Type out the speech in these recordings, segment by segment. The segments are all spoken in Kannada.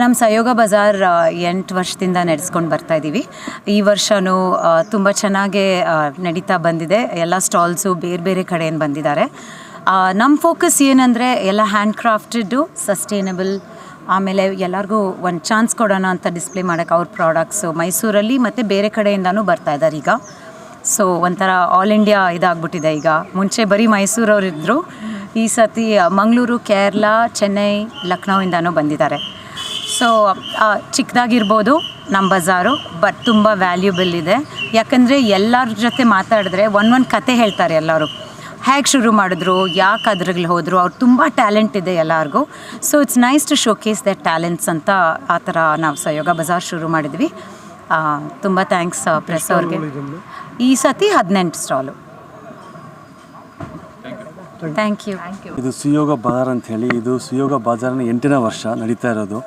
ನಮ್ಮ ಸಹಯೋಗ ಬಜಾರ್ ಎಂಟು ವರ್ಷದಿಂದ ನಡೆಸ್ಕೊಂಡು ಬರ್ತಾ ಇದ್ದೀವಿ ಈ ವರ್ಷವೂ ತುಂಬ ಚೆನ್ನಾಗೇ ನಡೀತಾ ಬಂದಿದೆ. ಎಲ್ಲ ಸ್ಟಾಲ್ಸು ಬೇರೆ ಬೇರೆ ಕಡೆಯಿಂದ ಬಂದಿದ್ದಾರೆ. ನಮ್ಮ ಫೋಕಸ್ ಏನಂದರೆ ಎಲ್ಲ ಹ್ಯಾಂಡ್ ಕ್ರಾಫ್ಟೆಡ್ಡು ಸಸ್ಟೈನಬಲ್, ಆಮೇಲೆ ಎಲ್ಲರಿಗೂ ಒಂದು ಚಾನ್ಸ್ ಕೊಡೋಣ ಅಂತ ಡಿಸ್ಪ್ಲೇ ಮಾಡೋಕ್ಕೆ ಅವ್ರ ಪ್ರಾಡಕ್ಟ್ಸು. ಮೈಸೂರಲ್ಲಿ ಮತ್ತು ಬೇರೆ ಕಡೆಯಿಂದನೂ ಬರ್ತಾ ಇದ್ದಾರೆ ಈಗ. ಸೊ, ಒಂಥರ ಆಲ್ ಇಂಡಿಯಾ ಇದಾಗ್ಬಿಟ್ಟಿದೆ ಈಗ. ಮುಂಚೆ ಬರೀ ಮೈಸೂರವ್ರು ಇದ್ದರು ಈ ಸತಿ ಮಂಗಳೂರು, ಕೇರಳ, ಚೆನ್ನೈ ಲಕ್ನೋವಿಂದನೂ ಬಂದಿದ್ದಾರೆ. ಸೊ ಚಿಕ್ಕದಾಗಿರ್ಬೋದು ನಮ್ಮ ಬಜಾರು ಬಟ್ ತುಂಬ ವ್ಯಾಲ್ಯೂಬಲ್ ಇದೆ. ಯಾಕಂದರೆ ಎಲ್ಲರ ಜೊತೆ ಮಾತಾಡಿದ್ರೆ ಒಂದು ಒಂದು ಕತೆ ಹೇಳ್ತಾರೆ ಎಲ್ಲರೂ. ಹೇಗೆ ಶುರು ಮಾಡಿದ್ರು ಯಾಕೆ ಅದ್ರಲ್ಲಿ ಹೋದರು ಅವ್ರು ತುಂಬ ಟ್ಯಾಲೆಂಟ್ ಇದೆ ಎಲ್ಲರಿಗೂ. So it's nice to showcase that talents ಅಂತ ಆ ಥರ ನಾವು ಸಹಯೋಗ ಬಜಾರ್ ಶುರು ಮಾಡಿದ್ವಿ. ತುಂಬ ಥ್ಯಾಂಕ್ಸ್ ಪ್ರೆಸ್ ಅವ್ರಿಗೆ. ಈ ಸತಿ ಹದಿನೆಂಟು ಸ್ಟಾಲು ಥ್ಯಾಂಕ್ ಯು ಇದು ಸುಯೋಗ ಬಜಾರ್ ಅಂತ ಹೇಳಿ ಇದು ಸುಯೋಗ ಬಜಾರ್ನ ಎಂಟನೇ ವರ್ಷ ನಡೀತಾ ಇರೋದು.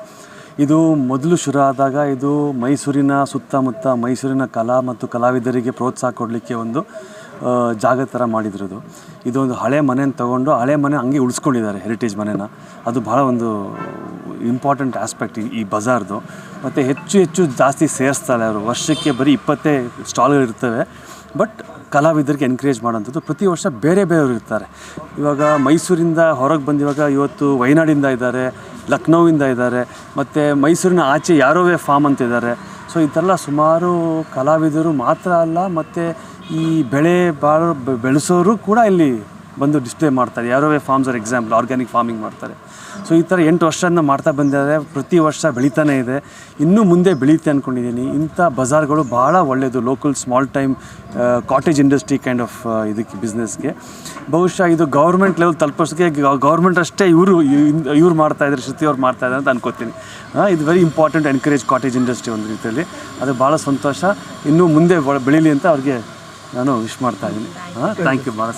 ಇದು ಮೊದಲು ಶುರು ಆದಾಗ ಇದು ಮೈಸೂರಿನ ಸುತ್ತಮುತ್ತ ಮೈಸೂರಿನ ಕಲಾ ಮತ್ತು ಕಲಾವಿದರಿಗೆ ಪ್ರೋತ್ಸಾಹ ಕೊಡಲಿಕ್ಕೆ ಒಂದು ಜಾಗ ಥರ ಮಾಡಿದ್ರದು. ಇದೊಂದು ಹಳೆ ಮನೆನ ತಗೊಂಡು ಹಳೆ ಮನೆ ಹಂಗೆ ಉಳಿಸ್ಕೊಂಡಿದ್ದಾರೆ ಹೆರಿಟೇಜ್ ಮನೆನ. ಅದು ಭಾಳ ಒಂದು ಇಂಪಾರ್ಟೆಂಟ್ ಆಸ್ಪೆಕ್ಟ್ ಈ ಬಜಾರ್ದು. ಮತ್ತು ಹೆಚ್ಚು ಹೆಚ್ಚು ಜಾಸ್ತಿ ಸೇರಿಸ್ತಾರೆ ಅವರು. ವರ್ಷಕ್ಕೆ ಬರೀ ಇಪ್ಪತ್ತೇ ಸ್ಟಾಲ್ಗಳು ಇರ್ತವೆ ಬಟ್ ಕಲಾವಿದರಿಗೆ ಎನ್ಕರೇಜ್ ಮಾಡೋಂಥದ್ದು ಪ್ರತಿ ವರ್ಷ ಬೇರೆ ಬೇರೆಯವರು ಇರ್ತಾರೆ. ಇವಾಗ ಮೈಸೂರಿಂದ ಹೊರಗೆ ಬಂದಿವಾಗ ಇವತ್ತು ವಯನಾಡಿಂದ ಇದ್ದಾರೆ. ಲಕ್ನೋವಿಂದ ಇದ್ದಾರೆ. ಮತ್ತು ಮೈಸೂರಿನ ಆಚೆ ಯಾರೋವೇ ಫಾರ್ಮ್ ಅಂತಿದ್ದಾರೆ ಸೊ ಈ ಥರ ಸುಮಾರು ಕಲಾವಿದರು ಮಾತ್ರ ಅಲ್ಲ, ಮತ್ತು ಈ ಬೆಳೆ ಬಾಳೋ ಬೆಳೆಸೋರು ಕೂಡ ಇಲ್ಲಿ ಬಂದು ಡಿಸ್ಪ್ಲೇ ಮಾಡ್ತಾರೆ. ಯಾರೋವೇ farms or example organic farming ಮಾಡ್ತಾರೆ. ಸೊ ಈ ಥರ ಎಂಟು ವರ್ಷದಿಂದ ಮಾಡ್ತಾ ಬಂದಿದ್ದಾರೆ. ಪ್ರತಿ ವರ್ಷ ಬೆಳೀತಾನೇ ಇದೆ. ಇನ್ನೂ ಮುಂದೆ ಬೆಳೀತೆ ಅಂದ್ಕೊಂಡಿದ್ದೀನಿ ಇಂಥ ಬಜಾರ್ಗಳು ಭಾಳ ಒಳ್ಳೆಯದು local small time cottage industry kind of ಇದಕ್ಕೆ ಬಿಸ್ನೆಸ್ಗೆ ಬಹುಶಃ ಇದು ಗೌರ್ಮೆಂಟ್ ಲೆವೆಲ್ ತಲುಪಿಸೋಕ್ಕೆ ಗೌರ್ಮೆಂಟ್ ಅಷ್ಟೇ ಇವರು ಇವ್ರು ಮಾಡ್ತಾ ಇದ್ದಾರೆ, ಶ್ರುತಿ ಅವ್ರು ಮಾಡ್ತಾ ಇದ್ದಾರೆ ಅಂತ ಅನ್ಕೋತೀನಿ. ಇದು very important encourage cottage industry ಒಂದು ರೀತಿಯಲ್ಲಿ. ಅದು ಭಾಳ ಸಂತೋಷ. ಇನ್ನೂ ಮುಂದೆ ಬೆಳೀಲಿ ಅಂತ ಅವ್ರಿಗೆ ನಾನು ವಿಶ್ ಮಾಡ್ತಾ ಇದ್ದೀನಿ. ಹಾಂ ಥ್ಯಾಂಕ್ ಯು ಭಾಳ